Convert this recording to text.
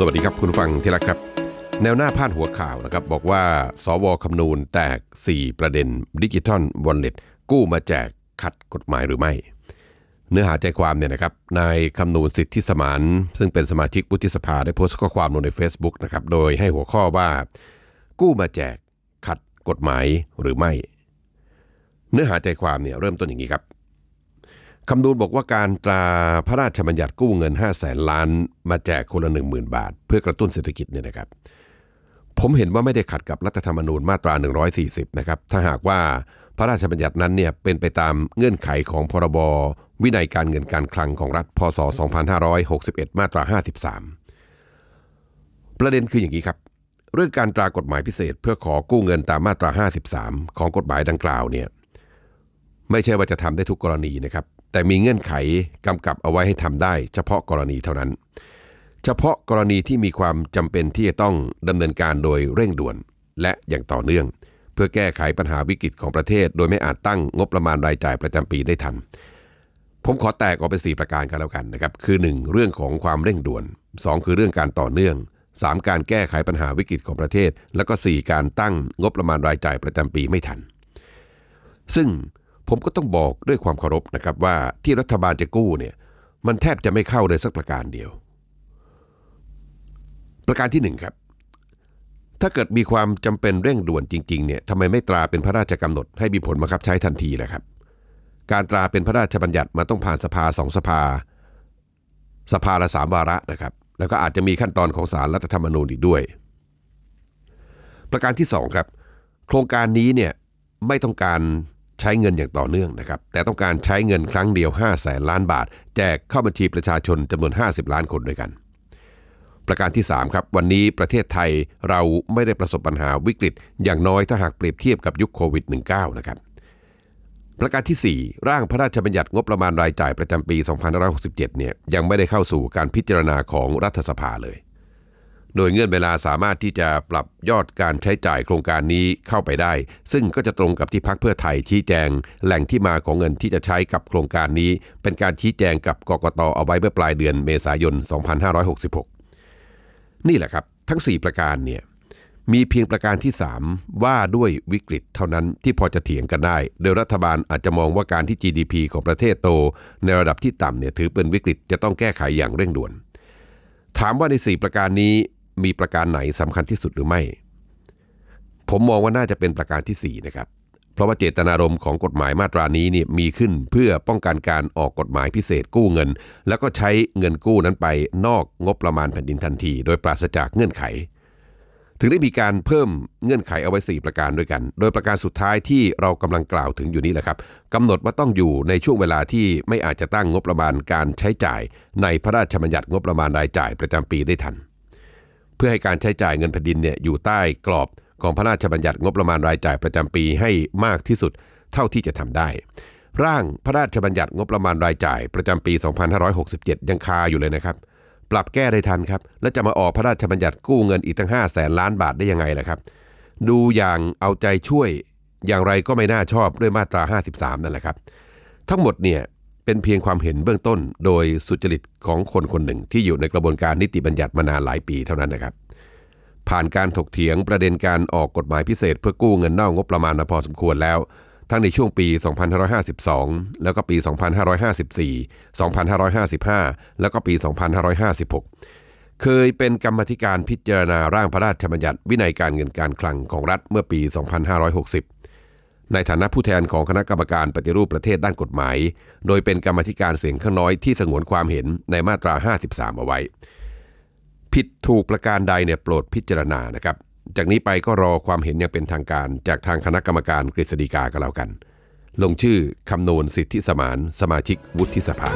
สวัสดีครับคุณฟังที่รักครับ แนวหน้าพาดหัวข่าวนะครับ บอกว่า สวคำนูนแตก 4 ประเด็นดิจิทัลวอลเล็ตกู้มาแจกขัดกฎหมายหรือไม่ เนื้อหาใจความเนี่ยนะครับนายคำนูนสิทธิสมาน ซึ่งเป็นสมาชิกวุฒิสภาได้โพสต์ข้อความลงใน Facebook นะครับโดยให้หัวข้อว่า กู้มาแจกขัดกฎหมายหรือไม่ เนื้อหาใจความเนี่ยเริ่มต้นอย่างนี้ครับ คำนูนบอกว่าการตราพระราชบัญญัติกู้เงิน 5 0 0แสนล้าน มาแจกคนละ 1 0,000 บาท เพื่อกระตุ้นเศรษฐกิจเนี่ยนะครับ ผมเห็นว่าไม่ได้ขัดกับรัฐธรรมนูญมาตรา 140 นะครับ ถ้าหากว่าพระราชบัญญัตินั้นเนี่ยเป็นไปตามเงื่อนไขของพรบวินัยการเงินการคลังของรัฐพศ 2561 มาตรา 53 ประเด็นคืออย่างนี้ครับ เรื่องการตรากฎหมายพิเศษ เพื่อขอกู้เงินตามมาตรา 53 ของกฎหมายดังกล่าวเนี่ยไม่ใช่ว่าจะทำได้ทุกกรณีนะครับ แต่มีเงื่อนไขกำกับเอาไว้ให้ทำได้ เฉพาะกรณีเท่านั้น เฉพาะกรณีที่มีความจำเป็นที่จะต้องดำเนินการโดยเร่งด่วน และอย่างต่อเนื่อง เพื่อแก้ไขปัญหาวิกฤตของประเทศ โดยไม่อาจตั้งงบประมาณรายจ่ายประจำปีได้ทัน ผมขอแตกออกเป็น4ประการกันแล้วกันนะครับคือ 1 เรื่องของความเร่งด่วน 2 คือเรื่องการต่อเนื่อง 3 การแก้ไขปัญหาวิกฤตของประเทศ แล้วก็ 4 การตั้งงบประมาณรายจ่ายประจำปีไม่ทัน ซึ่ง ผมก็ต้องบอกด้วยความเคารพนะครับว่าที่รัฐบาลจะกู้เนี่ยมันแทบจะไม่เข้าเลยสักประการเดียว ประการที่หนึ่งครับ ถ้าเกิดมีความจำเป็นเร่งด่วนจริงๆเนี่ยทำไมไม่ตราเป็นพระราชกำหนดให้มีผลบังคับใช้ทันทีล่ะครับ การตราเป็นพระราชบัญญัติมาต้องผ่านสภาสองสภา สภาละสามวาระนะครับ แล้วก็อาจจะมีขั้นตอนของสารรัฐธรรมนูญอีกด้วย ประการที่สองครับ โครงการนี้เนี่ยไม่ต้องการ ใช้เงินอย่างต่อเนื่องนะครับ แต่ต้องการใช้เงินครั้งเดียว 5 0 0แสนล้านบาท แจกเข้าบัญชีประชาชนจำนวน 50 ล้านคนด้วยกัน ประการที่ 3 ครับ วันนี้ประเทศไทยเราไม่ได้ประสบปัญหาวิกฤต อย่างน้อยถ้าหากเปรียบเทียบกับยุคโควิด -19 นะครับ ประการทีสี่4 ร่างพระราชบัญญัติงบประมาณรายจ่ายประจำปี 2567 เนี่ยยังไม่ได้เข้าสู่การพิจารณาของรัฐสภาเลย โดยเงื่อนเวลาสามารถที่จะปรับยอดการใช้จ่ายโครงการนี้เข้าไปได้ ซึ่งก็จะตรงกับที่พักเพื่อไทยชี้แจง แหล่งที่มาของเงินที่จะใช้กับโครงการนี้ เป็นการชี้แจงกับกกตเอาไว้เมื่อปลายเดือนเมษายน 2566 นี่แหละครับ ทั้ง 4 ประการเนี่ยมีเพียงประการที่ 3 ว่าด้วยวิกฤตเท่านั้นที่พอจะเถียงกันได้ โดยรัฐบาลอาจจะมองว่าการที่ GDP ของประเทศโต ในระดับที่ต่ำเนี่ยถือเป็นวิกฤตจะต้องแก้ไขอย่างเร่งด่วน ถามว่าใน 4 ประการนี้ มีประการไหนสำคัญที่สุดหรือไม่ ผมมองว่าน่าจะเป็นประการทีสี่ 4 นะครับ เพราะว่าเจตนารมณ์ของกฎหมายมาตรานี้เนี่ยมีขึ้นเพื่อป้องกันการออกกฎหมายพิเศษกู้เงิน แล้วก็ใช้เงินกู้นั้นไปนอกงบประมาณแผ่นดินทันที โดยปราศจากเงื่อนไข ถึงได้มีการเพิ่มเงื่อนไขเอาไว้ 4 ประการด้วยกัน โดยประการสุดท้ายที่เรากำลังกล่าวถึงอยู่นี้แหละครับกำหนดว่าต้องอยู่ในช่วงเวลาที่ไม่อาจจะตั้งงบประมาณการใช้จ่าย ในพระราชบัญญัติงบประมาณรายจ่ายประจำปีได้ทัน เพื่อให้การใช้จ่ายเงินแผ่นดินเนี่ยอยู่ใต้กรอบของพระราชบัญญัติงบประมาณรายจ่ายประจำปีให้มากที่สุดเท่าที่จะทำได้ ร่างพระราชบัญญัติงบประมาณรายจ่ายประจำปี 2567 ยังคาอยู่เลยนะครับ ปรับแก้ได้ทันครับ และจะมาออกพระราชบัญญัติกู้เงินอีกตั้ง5แสนล้านบาทได้ยังไงล่ะครับ ดูอย่างเอาใจช่วยอย่างไรก็ไม่น่าชอบด้วยมาตรา 53 นั่นแหละครับ ทั้งหมดเนี่ย เป็นเพียงความเห็นเบื้องต้น โดยสุจริตของคนคนหนึ่งที่อยู่ในกระบวนการนิติบัญญัติมานานหลายปีเท่านั้นนะครับ ผ่านการถกเถียงประเด็นการออกกฎหมายพิเศษ เพื่อกู้เงินนอกงบประมาณมาพอสมควรแล้ว ทั้งในช่วงปี 2552 แล้วก็ปี 2554 2555 แล้วก็ปี 2556 เคยเป็นกรรมธิการพิจารณาร่างพระราชบัญญัติวินัยการเงินการคลังของรัฐเมื่อปี 2560 ในฐานะผู้แทนของคณะกรรมการปฏิรูปประเทศด้านกฎหมาย โดยเป็นกรรมธิการเสียงข้างน้อยที่สงวนความเห็นในมาตรา 53 เอาไว้ ผิดถูกประการใดเนี่ยโปรดพิจารณานะครับ จากนี้ไปก็รอความเห็นอย่างเป็นทางการจากทางคณะกรรมการกฤษฎีกาก็แล้วกัน ลงชื่อคำนวณสิทธิสมานสมาชิกวุฒิสภา